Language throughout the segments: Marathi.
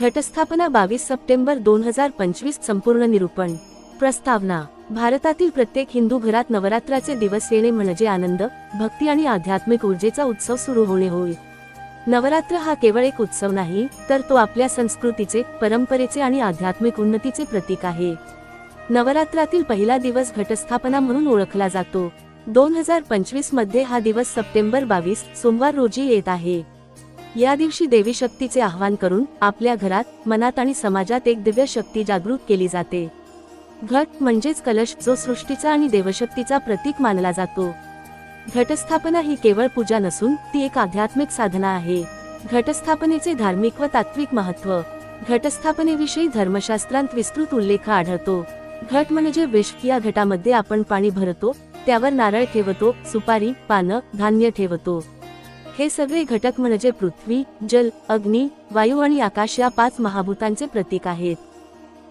घटस्थापना बावीस सप्टेंबर दोन हजार पंचवीस संपूर्ण निरूपण. प्रस्तावना. भारतातील प्रत्येक हिंदू घरात नवरात्राचे दिवस येणे म्हणजे आनंद भक्ती आणि आध्यात्मिक ऊर्जेचा उत्सव सुरू होणे होय. नवरात्र हा केवळ एक उत्सव नाही तर तो आपल्या संस्कृतीचे परंपरेचे आणि आध्यात्मिक उन्नतीचे प्रतीक आहे. नवरात्रातील पहिला दिवस घटस्थापना म्हणून ओळखला जातो. दोन हजार पंचवीसमध्ये हा दिवस सप्टेंबर बावीस सोमवार रोजी येत आहे. या दिवशी देवी शक्तीचे आवाहन करून आपल्या घरात मनात आणि समाजात एक दिव्य शक्ती जागृत केली जाते. घट म्हणजेच कलश जो सृष्टीचा आणि देवशक्तीचा प्रतीक मानला जातो. घटस्थापना ही केवळ पूजा नसून ती एक आध्यात्मिक साधना आहे. घटस्थापनेचे धार्मिक व तात्विक महत्त्व. घटस्थापनेविषयी धर्मशास्त्रांत विस्तृत उल्लेख आढळतो. घट म्हणजे विष या घटामध्ये आपण पाणी भरतो त्यावर नारळ ठेवतो सुपारी पानं धान्य ठेवतो. हे सगळे घटक म्हणजे पृथ्वी जल अग्नी वायू आणि आकाश या पाच महाभूतांचे प्रतीक आहेत.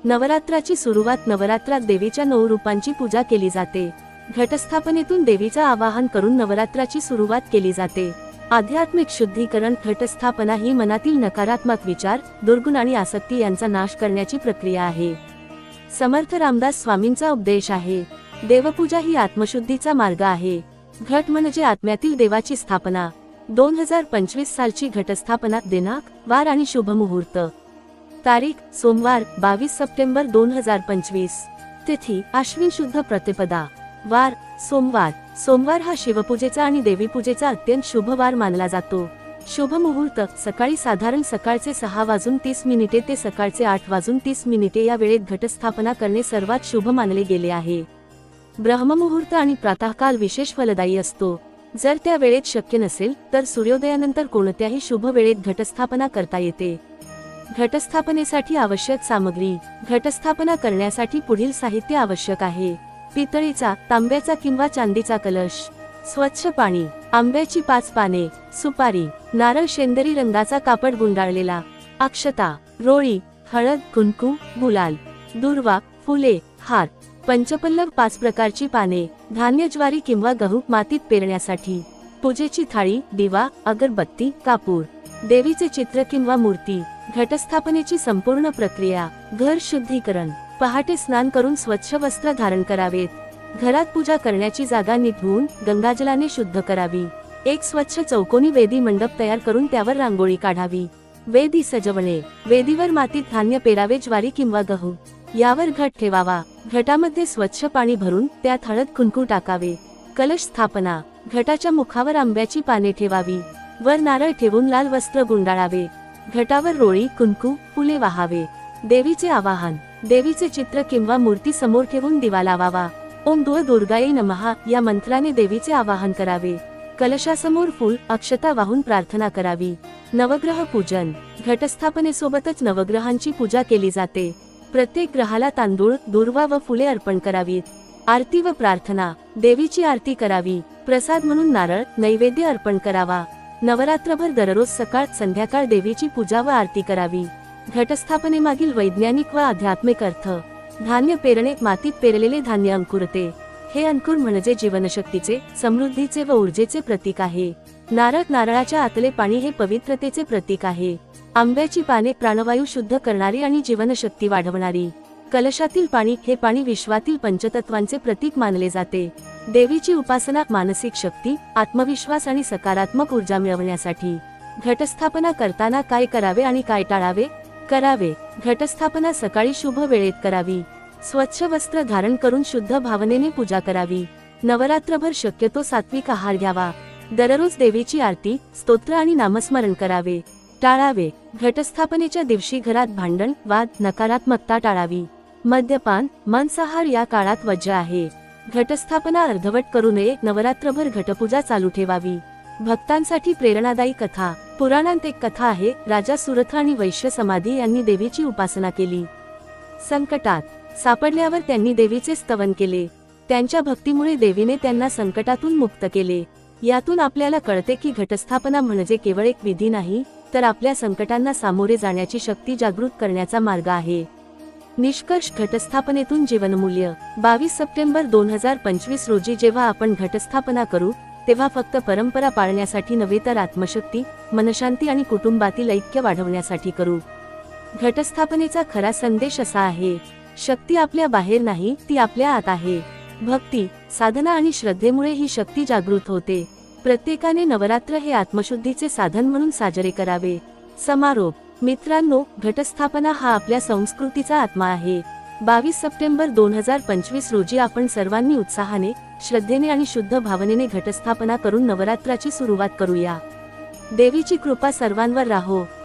नवरात्राची सुरुवात नवरात्रात देवीच्या नऊ रूपांची पूजा केली जाते. घटस्थापनेतून देवीचं आवाहन करून नवरात्राची सुरुवात केली जाते. आध्यात्मिक शुद्धीकरण घटस्थापना ही मनातील नकारात्मक विचार दुर्गुण आणि आसक्ती यांचा नाश करण्याची प्रक्रिया आहे. समर्थ रामदास स्वामींचा उपदेश आहे. देवपूजा ही आत्मशुद्धीचा मार्ग आहे. घट म्हणजे आत्म्यातील देवाची स्थापना. दोन हजार पंचवीस सालची घटस्थापना दिनांक वार आणि शुभमुहूर्त. तारीख सोमवार बावीस सप्टेंबर दोन हजार पंचवीस. तिथी आश्विन शुद्ध प्रतिपदा. वार सोमवार. सोमवार हा शिवपूजेचा आणि देवीपूजेचा अत्यंत शुभ वार मानला जातो. शुभ मुहूर्त सकाळी साधारण सकाळचे सहा वाजून तीस मिनिटे ते सकाळचे आठ वाजून तीस मिनिटे या वेळेत घटस्थापना करणे सर्वात शुभ मानले गेले आहे. ब्रह्ममुहूर्त आणि प्रातःकाल विशेष फलदायी असतो. जर त्या वेळेत शक्य नसेल तर सूर्योदयानंतर कोणत्याही शुभ वेळेत घटस्थापना करता येते. घटस्थापनेसाठी आवश्यक सामग्री घटस्थापना करण्यासाठी पुढील साहित्य आवश्यक आहे. पितळीचा तांब्याचा किंवा चांदीचा कलश स्वच्छ पाणी आंब्याची पाच पाने सुपारी नारळ शेंदरी रंगाचा कापड गुंडाळलेला अक्षता रोळी हळद कुंकू गुलाल दुर्वा फुले हार पंचपल्लव पाच प्रकारची पाने धान्य ज्वारी किंवा गहू मातीत पेरण्यासाठी. पूजेची थाळी दिवा अगरबत्ती कापूर. देवीचे चित्र किंवा मूर्ती. घटस्थापनेची संपूर्ण प्रक्रिया. घर शुद्धीकरण. पहाटे स्नान करून स्वच्छ वस्त्र धारण करावेत. घरात पूजा करण्याची जागा निघून गंगाजलाने शुद्ध करावी. एक स्वच्छ चौकोनी वेदी मंडप तयार करून त्यावर रांगोळी काढावी. वेदी सजवणे. वेदीवर मातीत धान्य पेरावे ज्वारी किंवा गहू. यावर घट ठेवावा. घटामध्ये स्वच्छ पाणी भरून त्यात हळद कुंकू टाकावे. कलश स्थापना. घटाच्या मुखावर आंब्याची पाने ठेवावी. वर नारळ ठेवून लाल वस्त्र गुंडाळावे. घटावर रोळी कुंकू फुले वाहावे. देवीचे आवाहन. देवीचे चित्र किंवा मूर्ती समोर ठेवून दिवा लावावा. ओम दुर दुर्गाये नमहा या मंत्राने देवीचे आवाहन करावे. कलशासमोर फूल अक्षता वाहून प्रार्थना करावी. नवग्रह पूजन. घटस्थापनेसोबतच नवग्रहांची पूजा केली जाते. प्रत्येक ग्रहाला तांदूळ दुर्वा व फुले अर्पण करावीत. आरती व प्रार्थना देवीची आरती करावी प्रसाद म्हणून नारळ नैवेद्य अर्पण करावा. नवरात्रभर दररोज सकाळ संध्याकाळ देवीची पूजा व आरती करावी. घटस्थापनेमागील वैज्ञानिक व आध्यात्मिक अर्थ. धान्य पेरणे मातीत पेरलेले धान्य अंकुरते. हे अंकुर म्हणजे जीवनशक्तीचे समृद्धीचे व ऊर्जेचे प्रतीक आहे. नारळ नारळाच्या आतले पाणी हे पवित्रतेचे प्रतीक आहे. आंब्याची पाने प्राणवायू शुद्ध करणारी आणि जीवनशक्ती वाढवणारी. कलशातील पाणी हे पाणी विश्वातील पंचतत्वांचे प्रतीक मानले जाते. देवीची उपासना मानसिक शक्ती आत्मविश्वास आणि सकारात्मक ऊर्जा मिळवण्यासाठी. घटस्थापना करताना काय करावे आणि काय टाळावे? करावे. घटस्थापना सकाळी शुभ वेळेत करावी. स्वच्छ वस्त्र धारण करून शुद्ध भावनेने पूजा करावी. नवरात्रभर शक्यतो सात्विक आहार घ्यावा. दररोज देवीची आरती स्तोत्र आणि नामस्मरण करावे. टाळावे. घटस्थापनेच्या दिवशी घरात भांडण वाद नकारात्मकता टाळावी. मद्यपान मांसाहार या काळात वज्र आहे. घटस्थापना अर्धवट करू नये नवरात्रभर घटपूजा चालू ठेवावी. भक्तांसाठी प्रेरणादायी कथा. पुराणांत एक कथा आहे राजा सुरथ आणि वैश्य समाधी यांनी देवीची उपासना केली. संकटात. सापडल्यावर त्यांनी देवीचे स्तवन केले. त्यांच्या भक्तीमुळे देवीने त्यांना संकटातून मुक्त केले. यातून आपल्याला कळते की घटस्थापना म्हणजे केवळ एक विधी नाही तर आपल्या संकटांना सामोरे जाण्याची शक्ती जागृत करण्याचा मार्ग आहे. निष्कर्ष घटस्थापनेतून जीवनमूल्य. बावीस सप्टेंबर दोन हजार पंचवीस रोजी जेव्हा आपण घटस्थापना करू तेव्हा फक्त परंपरा पाळण्यासाठी नव्हे तर आत्मशक्ती मनशांती आणि कुटुंबातील ऐक्य वाढवण्यासाठी करू. घटस्थापनेचा खरा संदेश असा आहे. शक्ती आपल्या बाहेर नाही ती आपल्या आत आहे. भक्ती साधना आणि श्रद्धेमुळे ही शक्ती जागृत होते. प्रत्येकाने नवरात्र हे आत्मशुद्धीचे साधन म्हणून साजरे करावे. समारोप मित्रांनो घटस्थापना हा आपल्या संस्कृतीचा आत्मा आहे. बावीस सप्टेंबर दोन हजार पंचवीस रोजी आपण सर्वांनी उत्साहाने श्रद्धेने आणि शुद्ध भावनेने घटस्थापना करून नवरात्राची सुरुवात करूया. देवीची कृपा सर्वांवर राहो.